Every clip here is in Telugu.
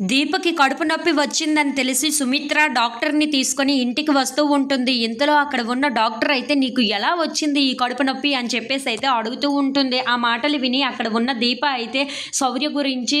దీపకి కడుపు నొప్పి వచ్చిందని తెలిసి సుమిత్ర డాక్టర్ని తీసుకొని ఇంటికి వస్తూ ఉంటుంది. ఇంతలో అక్కడ ఉన్న డాక్టర్ అయితే నీకు ఎలా వచ్చింది ఈ కడుపు నొప్పి? అని చెప్పేసి అయితే అడుగుతూ ఉంటుంది. ఆ మాటలు విని అక్కడ ఉన్న దీప అయితే శౌర్య గురించి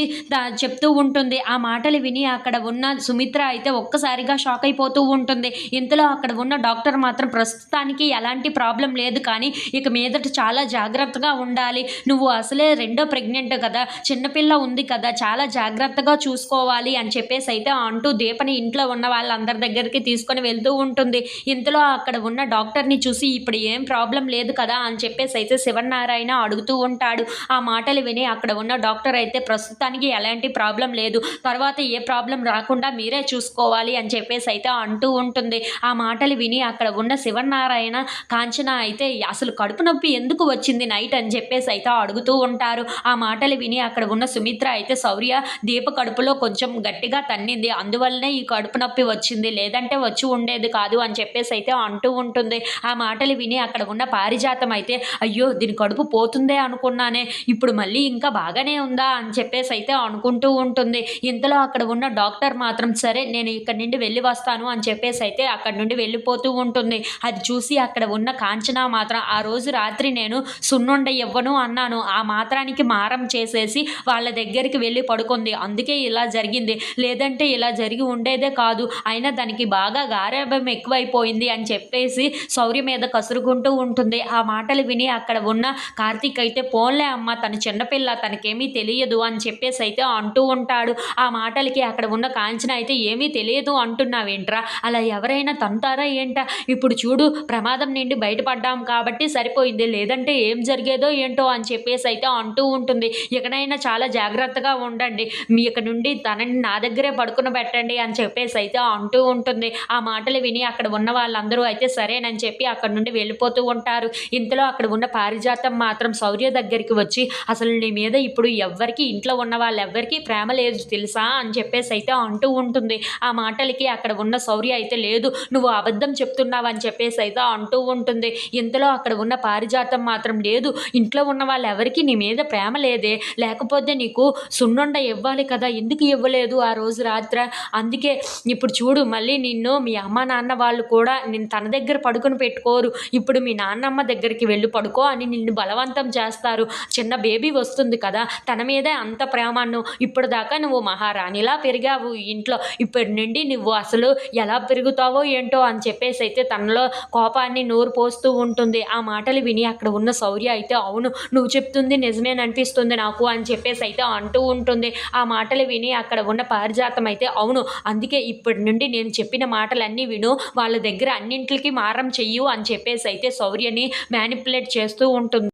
చెప్తూ ఉంటుంది. ఆ మాటలు విని అక్కడ ఉన్న సుమిత్ర అయితే ఒక్కసారిగా షాక్ అయిపోతూ ఉంటుంది. ఇంతలో అక్కడ ఉన్న డాక్టర్ మాత్రం ప్రస్తుతానికి ఎలాంటి ప్రాబ్లం లేదు కానీ ఇక మీదట చాలా జాగ్రత్తగా ఉండాలి. నువ్వు అసలే రెండో ప్రెగ్నెంట్ కదా చిన్నపిల్ల ఉంది కదా చాలా జాగ్రత్తగా చూసుకో చూసుకోవాలి అని చెప్పేసి అయితే అంటూ దీపని ఇంట్లో ఉన్న వాళ్ళందరి దగ్గరికి తీసుకొని వెళ్తూ ఉంటుంది. ఇంతలో అక్కడ ఉన్న డాక్టర్ని చూసి ఇప్పుడు ఏం ప్రాబ్లం లేదు కదా అని చెప్పేసి అయితే శివనారాయణ అడుగుతూ ఉంటాడు. ఆ మాటలు విని అక్కడ ఉన్న డాక్టర్ అయితే ప్రస్తుతానికి ఎలాంటి ప్రాబ్లం లేదు. తర్వాత ఏ ప్రాబ్లం రాకుండా మీరే చూసుకోవాలి అని చెప్పేసి అయితే అంటూ ఉంటుంది. ఆ మాటలు విని అక్కడ ఉన్న శివనారాయణ కాంచన అయితే అసలు కడుపు నొప్పి ఎందుకు వచ్చింది నైట్? అని చెప్పేసి అయితే అడుగుతూ ఉంటారు. ఆ మాటలు విని అక్కడ ఉన్న సుమిత్ర అయితే శౌర్య దీప కడుపులో కొంచెం కొంచెం గట్టిగా తన్నింది. అందువల్లనే ఈ కడుపు నొప్పి వచ్చింది. లేదంటే వచ్చి ఉండేది కాదు అని చెప్పేసి అయితే అంటూ ఉంటుంది. ఆ మాటలు విని అక్కడ ఉన్న పారిజాతం అయితే అయ్యో దీని కడుపు పోతుందే అనుకున్నానే. ఇప్పుడు మళ్ళీ ఇంకా బాగానే ఉందా? అని చెప్పేసి అయితే అనుకుంటూ ఉంటుంది. ఇంతలో అక్కడ ఉన్న డాక్టర్ మాత్రం సరే నేను ఇక్కడ నుండి వెళ్ళి వస్తాను అని చెప్పేసి అయితే అక్కడ నుండి వెళ్ళిపోతూ ఉంటుంది. అది చూసి అక్కడ ఉన్న కాంచన మాత్రం ఆ రోజు రాత్రి నేను సున్నుండ ఇవ్వను అన్నాను. ఆ మాత్రానికి మారం చేసేసి వాళ్ళ దగ్గరికి వెళ్ళి పడుకుంది. అందుకే ఇలా జరిగింది జరిగింది. లేదంటే ఇలా జరిగి ఉండేదే కాదు. అయినా దానికి బాగా గారాభం ఎక్కువైపోయింది అని చెప్పేసి శౌర్య మీద కసురుకుంటూ ఉంటుంది. ఆ మాటలు విని అక్కడ ఉన్న కార్తీక్ అయితే పోన్లే అమ్మ తను చిన్నపిల్ల తనకేమీ తెలియదు అని చెప్పేసి అయితే అంటూ ఉంటాడు. ఆ మాటలకి అక్కడ ఉన్న కాంచన అయితే ఏమీ తెలియదు అంటున్నావేంట్రా? అలా ఎవరైనా తంతారా ఏంటా? ఇప్పుడు చూడు ప్రమాదం నుండి బయటపడ్డాం కాబట్టి సరిపోయింది. లేదంటే ఏం జరిగేదో ఏంటో అని చెప్పేసి అయితే అంటూ ఉంటుంది. ఇకనైనా చాలా జాగ్రత్తగా ఉండండి. మీ ఇక నుండి తనని నా దగ్గరే పడుకుని పెట్టండి అని చెప్పేసి అయితే అంటూ ఉంటుంది. ఆ మాటలు విని అక్కడ ఉన్న వాళ్ళందరూ అయితే సరేనని చెప్పి అక్కడ నుండి వెళ్ళిపోతూ ఉంటారు. ఇంతలో అక్కడ ఉన్న పారిజాతం మాత్రం శౌర్య దగ్గరికి వచ్చి అసలు నీ మీద ఇప్పుడు ఎవ్వరికి ఇంట్లో ఉన్న వాళ్ళెవ్వరికీ ప్రేమ లేదు తెలుసా? అని చెప్పేసి అయితే అంటూ ఉంటుంది. ఆ మాటలకి అక్కడ ఉన్న శౌర్య అయితే లేదు నువ్వు అబద్ధం చెప్తున్నావు అని చెప్పేసి అయితే అంటూ ఉంటుంది. ఇంతలో అక్కడ ఉన్న పారిజాతం మాత్రం లేదు ఇంట్లో ఉన్న వాళ్ళెవరికి నీ మీద ప్రేమ లేదే. లేకపోతే నీకు సున్నుండ ఇవ్వాలి కదా ఎందుకు ఇవ్వలేదు ఆ రోజు రాత్ర. అందుకే ఇప్పుడు చూడు మళ్ళీ నిన్ను మీ అమ్మ నాన్న వాళ్ళు కూడా నేను తన దగ్గర పడుకుని పెట్టుకోరు. ఇప్పుడు మీ నాన్నమ్మ దగ్గరికి వెళ్ళి పడుకో అని నిన్ను బలవంతం చేస్తారు. చిన్న బేబీ వస్తుంది కదా తన మీదే అంత ప్రేమను ఇప్పుడు దాకా నువ్వు మహారాణిలా పెరిగావు ఇంట్లో. ఇప్పటి నుండి నువ్వు అసలు ఎలా పెరుగుతావో ఏంటో అని చెప్పేసి అయితే తనలో కోపాన్ని నోరు పోస్తూ ఉంటుంది. ఆ మాటలు విని అక్కడ ఉన్న శౌర్య అయితే అవును నువ్వు చెప్తుంది నిజమేననిపిస్తుంది నాకు అని చెప్పేసి అయితే అంటూ ఉంటుంది. ఆ మాటలు విని అక్కడ ఉన్న పారిజాతం అయితే అవును. అందుకే ఇప్పటి నుండి నేను చెప్పిన మాటలన్నీ విను. వాళ్ళ దగ్గర అన్నింటికి మారం చెయ్యు అని చెప్పేసి అయితే శౌర్యని మ్యానిపులేట్ చేస్తూ ఉంటుంది.